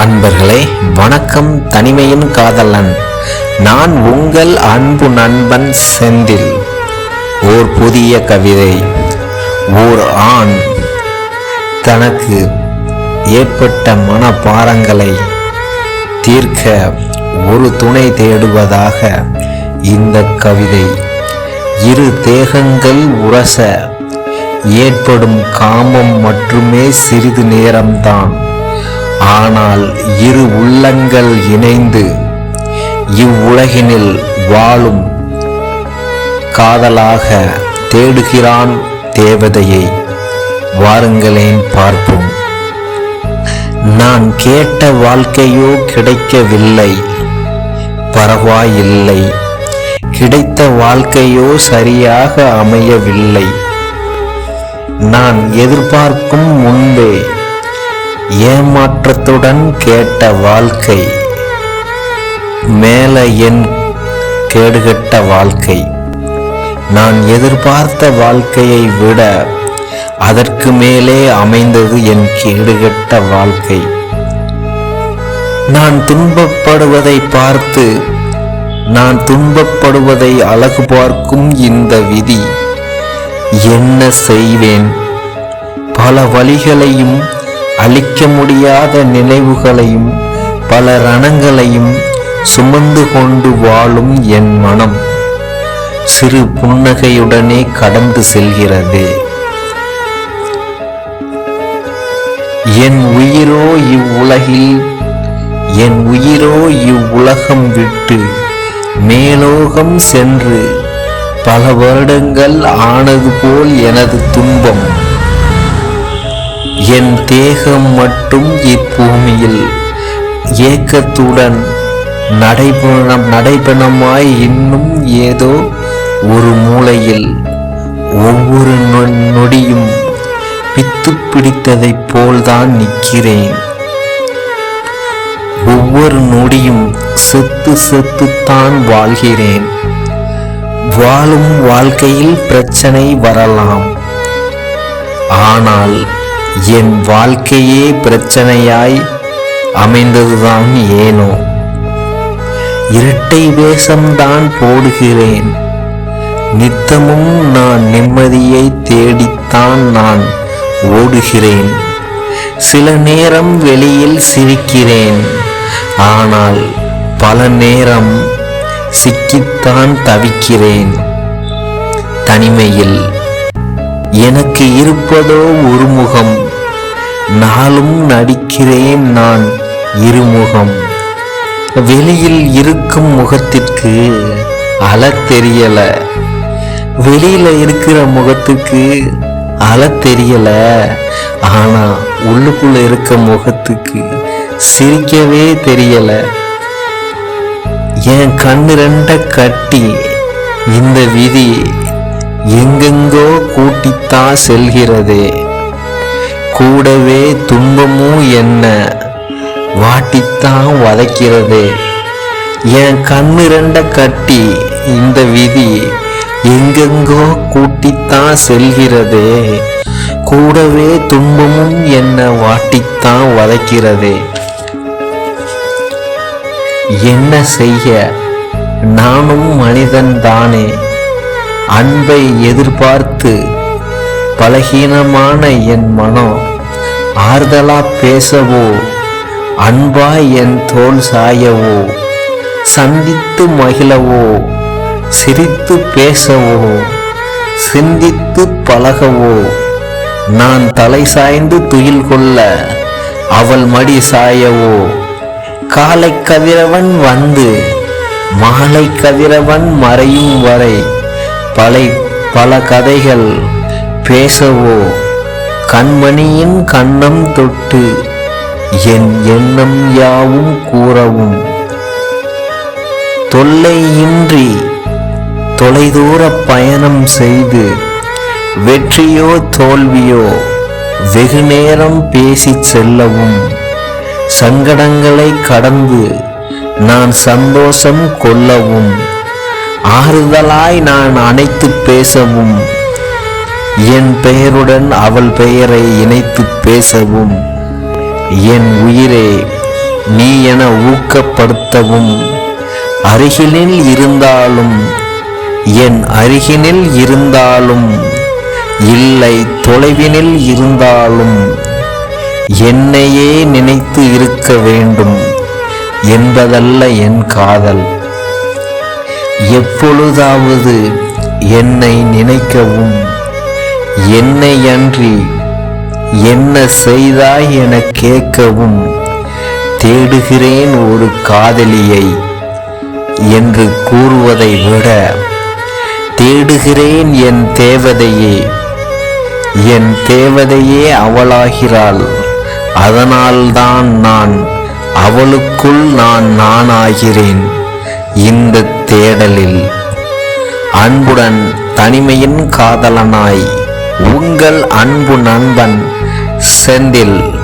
அன்பர்களே வணக்கம் தனிமையின் காதலன். நான் உங்கள் அன்பு நண்பன் செந்தில் ஓர் புதிய கவிதை ஓர் ஆண். தனக்கு ஏற்பட்ட மனப்பாரங்களை தீர்க்க ஒரு துணை தேடுவதாக இந்த கவிதை. இரு தேகங்கள் உரச ஏற்படும் காமம் மட்டுமே சிறிது நேரம்தான். ஆனால் இரு உள்ளங்கள் இணைந்து இவ்வுலகினில் வாழும் காதலாக தேடுகிறான் தேவதையை. வாருங்களேன் பார்ப்போம். நான் கேட்ட வாழ்க்கையோ கிடைக்கவில்லை. பரவாயில்லை. கிடைத்த வாழ்க்கையோ சரியாக அமையவில்லை. நான் எதிர்பார்க்கும் முன்பே ஏமாற்ற ஏமாற்றத்துடன் கேட்ட வாழ்க்கை மேல என் கேடுகட்ட வாழ்க்கை. நான் எதிர்பார்த்த வாழ்க்கையை விட அதற்கு மேலே அமைந்தது என் கேடுகட்ட வாழ்க்கை. நான் துன்பப்படுவதை பார்த்து நான் துன்பப்படுவதை அழகு பார்க்கும் இந்த விதி. என்ன செய்வேன்? பல வழிகளையும் அழிக்க முடியாத நினைவுகளையும் பல ரணங்களையும் சுமந்து கொண்டு வாழும் என் மனம் சிறு புன்னகையுடனே கடந்து செல்கிறது. என் உயிரோ இவ்வுலகில் என் உயிரோ இவ்வுலகம் விட்டு மேலோகம் சென்று பல வருடங்கள் ஆனது போல் எனது துன்பம் என் தேகம் மட்டும் இப்பூமியில். ஏக்கத்துடன் நடைபெணம் நடைபெணமாய் இன்னும் ஏதோ ஒரு மூலையில். ஒவ்வொரு நொ- நொடியும் பித்து பிடித்ததைப் போல்தான் நிற்கிறேன். ஒவ்வொரு நொடியும் செத்து செத்துத்தான் வாழ்கிறேன். வாழும் வாழ்க்கையில் பிரச்சனை வரலாம். ஆனால் என் வாழ்க்கையே பிரச்சனையாய் அமைந்ததுதான் ஏனோ. இரட்டை வேஷம்தான் போடுகிறேன். நித்தமும் நான் நிம்மதியை தேடித்தான் நான் ஓடுகிறேன். சில நேரம் வெளியில் சிரிக்கிறேன். ஆனால் பல நேரம் சிக்கித்தான் தவிக்கிறேன். தனிமையில் எனக்கு இருப்பதோ ஒரு முகம். நாளும் நடிக்கிறேன் நான் இருமுகம். வெளியில் இருக்கும் முகத்திற்கு அல தெரியல. வெளியில இருக்கிற முகத்துக்கு அல தெரியல. ஆனா உள்ளுக்குள்ள இருக்க முகத்துக்கு சிரிக்கவே தெரியல. என் கண்ணு ரெண்ட கட்டி இந்த விதி எங்கெங்கோ கூட்டித்தான் செல்கிறதே. கூடவே துன்பமும் என்ன? வாட்டித்தான் வதைக்கிறது. என் கண்ணு ரெண்ட கட்டி இந்த விதி எங்கெங்கோ கூட்டித்தான் செல்கிறது. கூடவே துன்பமும் என்ன? வாட்டித்தான் வதைக்கிறது. என்ன செய்ய? நானும் மனிதன் தானே. அன்பை எதிர்பார்த்து பலகீனமான என் மனம் ஆறுதலா பேசவோ? அன்பாய் என் தோல் சாயவோ? சந்தித்து மகிழவோ? சிரித்து பேசவோ? சிந்தித்து பழகவோ? நான் தலை சாய்ந்து துயில் கொள்ள அவள் மடி சாயவோ? காலை கதிரவன் வந்து மாலை கதிரவன் மறையும் வரை பலை பல கதைகள் பேசவோ? கண்மணியின் கண்ணம் தொட்டு என் எண்ணம் யாவும் கூறவும். தொல்லையின்றி தொலைதூர பயணம் செய்து வெற்றியோ தோல்வியோ வெகு நேரம் பேசிச் செல்லவும். சங்கடங்களை கடந்து நான் சந்தோஷம் கொள்ளவும். ஆறுதலாய் நான் அனைத்து பேசவும். என் பெயருடன் அவள் பெயரை இணைத்து பேசவும். என் உயிரே நீ என ஊக்கப்படுத்தவும். அருகினில் இருந்தாலும் என் அருகினில் இருந்தாலும் இல்லை தொலைவினில் இருந்தாலும் என்னையே நினைத்து இருக்க வேண்டும் என்பதல்ல என் காதல். எப்பொழுதாவது என்னை நினைக்கவும். என்னை அன்றி என்ன செய்தாய் என கேட்கவும் தேடுகிறேன் ஒரு காதலியை என்று கூறுவதை விட தேடுகிறேன் என் தேவதையே என் தேவதையே அவளாகிறாள். அதனால்தான் நான் அவளுக்குள் நான் நானாகிறேன் இந்த தேடலில். அன்புடன் தனிமையின் காதலனாய். உங்கள் அன்பு நண்பன் செந்தில்.